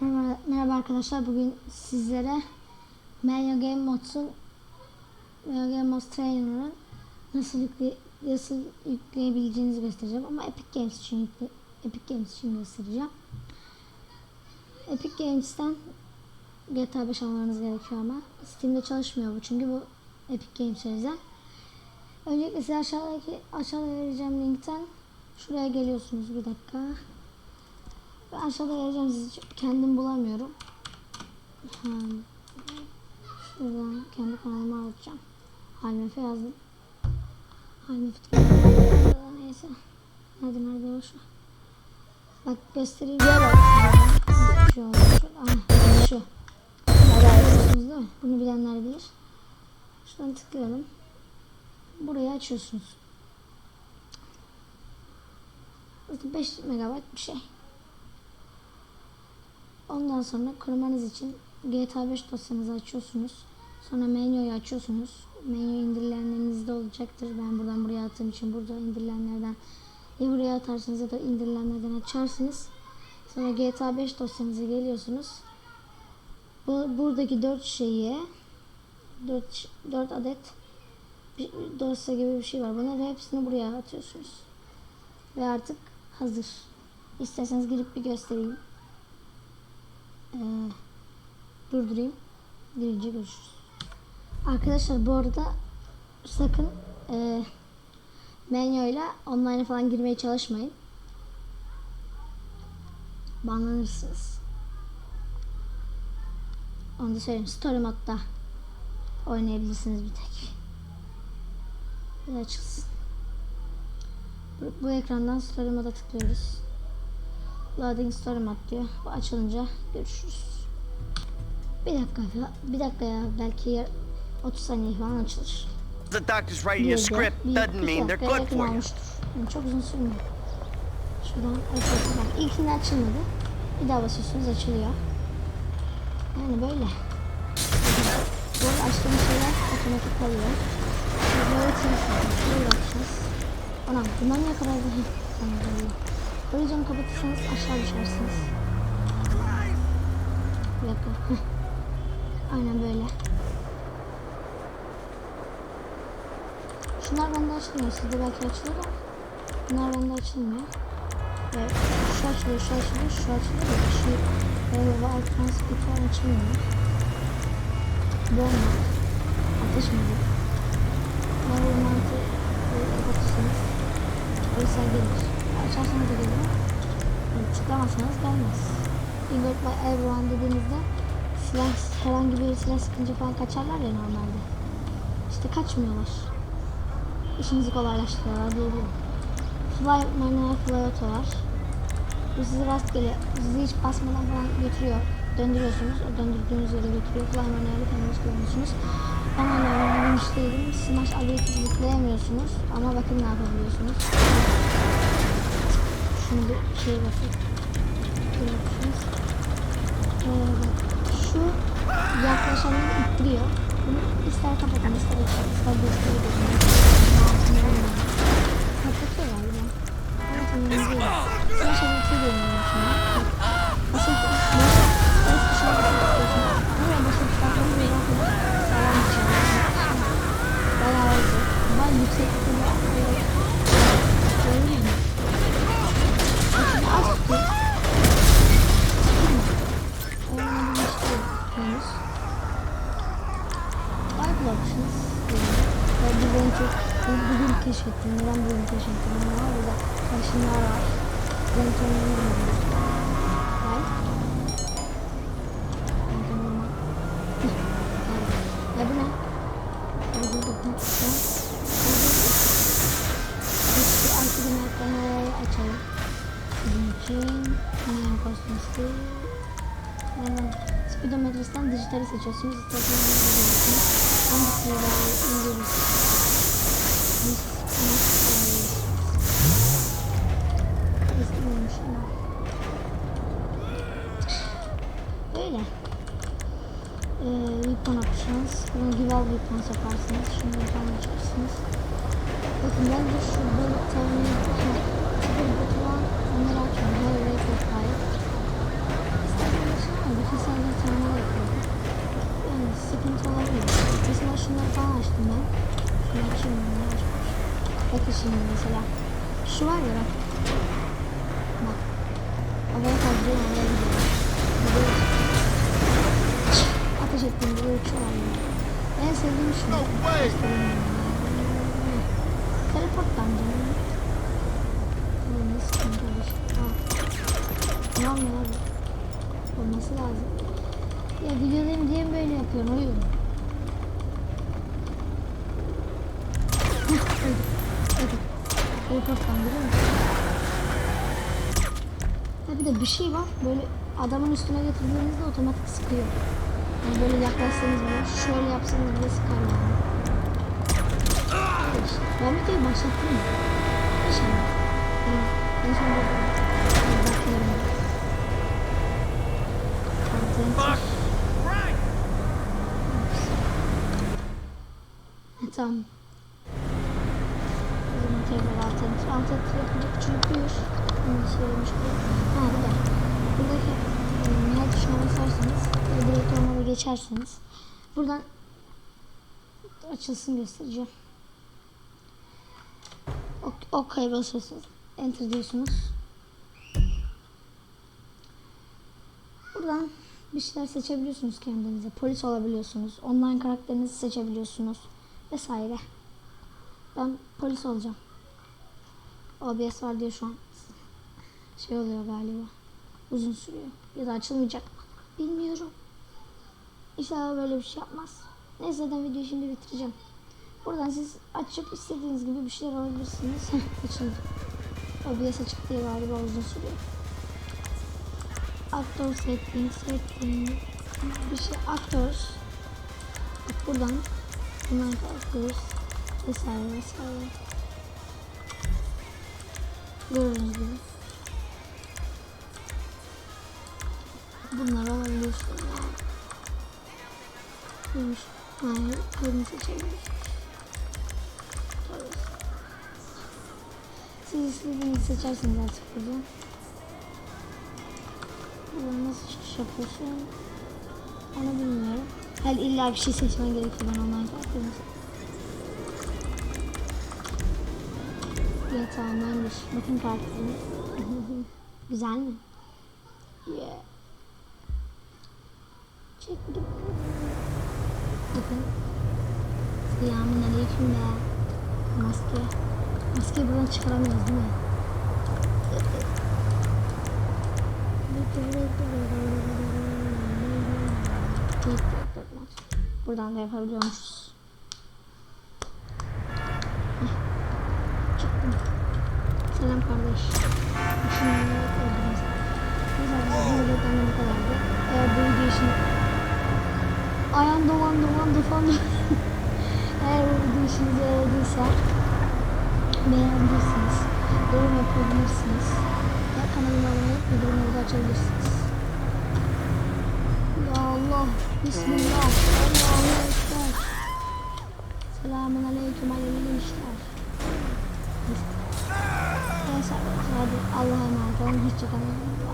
Merhaba, arkadaşlar. Bugün sizlere Mario Game Mods'un Mario Game Mods Trainer'ın nasıl, yükle, nasıl yükleyebileceğinizi göstereceğim. Ama Epic Games için yükle, Epic Games için göstereceğim. Epic Games'ten GTA 5 almanız gerekiyor ama Steam'de çalışmıyor bu çünkü bu Epic Games'e özel. Öncelikle size aşağıdaki aşağıda vereceğim linkten şuraya geliyorsunuz bir dakika. Ben aşağıda vereceğim sizi kendim bulamıyorum. Şuradan kendi kanalıma atacağım. Halmefe yazdım. Tıkladım. Neyse. Hadi nerede şu? Bak göstereyim. Şu oldu. Şu. Ah, şu. Değil mi? Bunu bilenler bilir. Şuradan tıklayalım. Burayı açıyorsunuz. 5 megabayt bir şey. Ondan sonra kurmanız için GTA 5 dosyanızı açıyorsunuz. Sonra menüyü açıyorsunuz. Menü indirilenlerinizde olacaktır. Ben buradan buraya attığım için burada indirilenlerden ya buraya atarsınız ya da indirilenlerden açarsınız. Sonra GTA 5 dosyanıza geliyorsunuz. Bu, buradaki 4 şeyi 4, 4 adet bir dosya gibi bir şey var. Bunları hepsini buraya atıyorsunuz. Ve artık hazır. İsterseniz girip bir göstereyim. Ee, durdurayım. Girince görüşürüz. Arkadaşlar bu arada sakın e, menüyle online falan girmeye çalışmayın. Banlanırsınız. Onu da söyleyeyim. Story modda oynayabilirsiniz bir tek. Bir açılsın. Bu, bu ekrandan story moda tıklıyoruz. Loading story map diyor. Bu açılınca görüşürüz. Bir dakika ya, bir dakika ya belki ya 30 saniye falan açılır. The doctor's writing de- script doesn't mean they're good for you. Yani çok uzun sürmüyor. Şuradan açalım. İlkinde açılmadı. Bir daha basıyorsunuz açılıyor. Yani böyle. Bu arada açtığım şeyler otomatik kalıyor. Böyle çalışıyoruz. Şuraya bakacağız. Anam bundan ne kadar da Tamam böyle. Horizon kapatırsanız aşağı düşersiniz. Heh. Aynen böyle. Şunlar bende açılmıyor. Sizde belki açılır ama bunlar bende açılmıyor. Evet. Şu açılıyor, şu açılıyor, şu açılıyor. Şu böyle ve alt transport falan açılmıyor. Bomba. Ateş mi bu? Böyle mantı böyle kapatırsanız Oysa gelir. Açarsanız da gelir. Yani tıklamazsanız gelmez. Invert by everyone dediğinizde silah herhangi bir silah sıkınca falan kaçarlar ya normalde. İşte kaçmıyorlar. İşinizi kolaylaştırıyorlar diyebilirim. Fly manuel fly auto var. Bu sizi rastgele, sizi hiç basmadan falan götürüyor. Döndürüyorsunuz. O döndürdüğünüz yere götürüyor. Fly manuel'i kendiniz kullanıyorsunuz. Ben hala oynamıştaydım. Smash ability yükleyemiyorsunuz. Ama bakın ne yapabiliyorsunuz. Şunu bir bakın. Görüyorsunuz. Ee, şu yaklaşanları ittiriyor. Bunu ister kapatın, ister açın, ister gösterebilirsiniz. Kapatıyor galiba. Evet, önemli değil. Smash ability deniyorum şimdi. Bak, Beni çok bugün keşfettim. Neden bugün keşfettim? Ama burada karşımlar var. Ben tanımıyorum. Ben. Ya bu ne? Burada bakın. Şu. Hiçbir altı bin ekranı açalım. Sizin ne dijitali seçiyorsunuz. İsterseniz indiriyorsunuz. Hangisini daha? yaparsınız. Bunu gibi aldıktan yaparsınız. Şunu buradan açarsınız. Bakın bence şurada bir tane bir kutu var. Onları açıyorum. Böyle çok gayet. İstediğim için ama bütün sadece tane yapıyorum. Yani sıkıntı olabilir. Mesela şunları falan açtım ben. Şunu açayım bunları açmış. Bakın şimdi mesela. Şu var ya bak. Bak. Havaya kaldırıyorum. Uçuyorlar yani. En sevdiğim şu. Ben. Teleport bence. Bu ne sıkıntı. Aa. Ne olmuyor abi? Olması lazım. Ya videodayım diye mi böyle yapıyorum musun? Ha bir de bir şey var. Böyle adamın üstüne getirdiğinizde otomatik sıkıyor. Yani böyle yaklaşsanız bile şöyle yapsanız bile sıkar yani. Ben videoyu başlattım mı? İnşallah. Yani en son bir bakıyorum. Fuck! Right! Tamam. O zaman tekrar alt enter. Alt enter yapınca küçültüyor. Bunu söylemiştim. Ha bir de. Buradaki e, mail tuşuna basarsanız direkt onlara geçerseniz buradan açılsın göstereceğim. Ok- OK basıyorsunuz. Enter diyorsunuz. Buradan bir şeyler seçebiliyorsunuz kendinize. Polis olabiliyorsunuz. Online karakterinizi seçebiliyorsunuz. Vesaire. Ben polis olacağım. OBS var diye şu an şey oluyor galiba. Uzun sürüyor. Ya da açılmayacak. Bilmiyorum. İnşallah böyle bir şey yapmaz. Neyse zaten videoyu şimdi bitireceğim. Buradan siz açıp istediğiniz gibi bir şeyler alabilirsiniz. Açıldı. OBS açık diye galiba uzun sürüyor. Aktör setting, setting, bir şey aktör. Bak buradan bundan kalkıyoruz. Vesaire vesaire. Gördüğünüz gibi. Bunları alabiliyorsunuz yani. Neymiş? Hayır, seçebiliyorsunuz. Tabii. Siz istediğinizi seçersiniz artık buradan. Buradan nasıl çıkış yapıyorsun? Onu bilmiyorum. Her illa bir şey seçmen gerekiyor ben online. GTA Online bir. Bakın karakterim. Güzel mi? Yeah. Çek bir de. Bakın. Selamun aleyküm be. Maske. Maskeyi buradan çıkaramıyoruz değil mi? Buradan da yapabiliyormuşuz. Dolan dolan Eğer bu işinize yaradıysa beğendiyseniz yorum yapabilirsiniz. Ve kanalıma abone de açabilirsiniz. Ya Allah. Bismillah. Allahu Ekber. Selamun Aleyküm hayırlı işler. Neyse hadi Allah'a emanet olun. Hoşçakalın.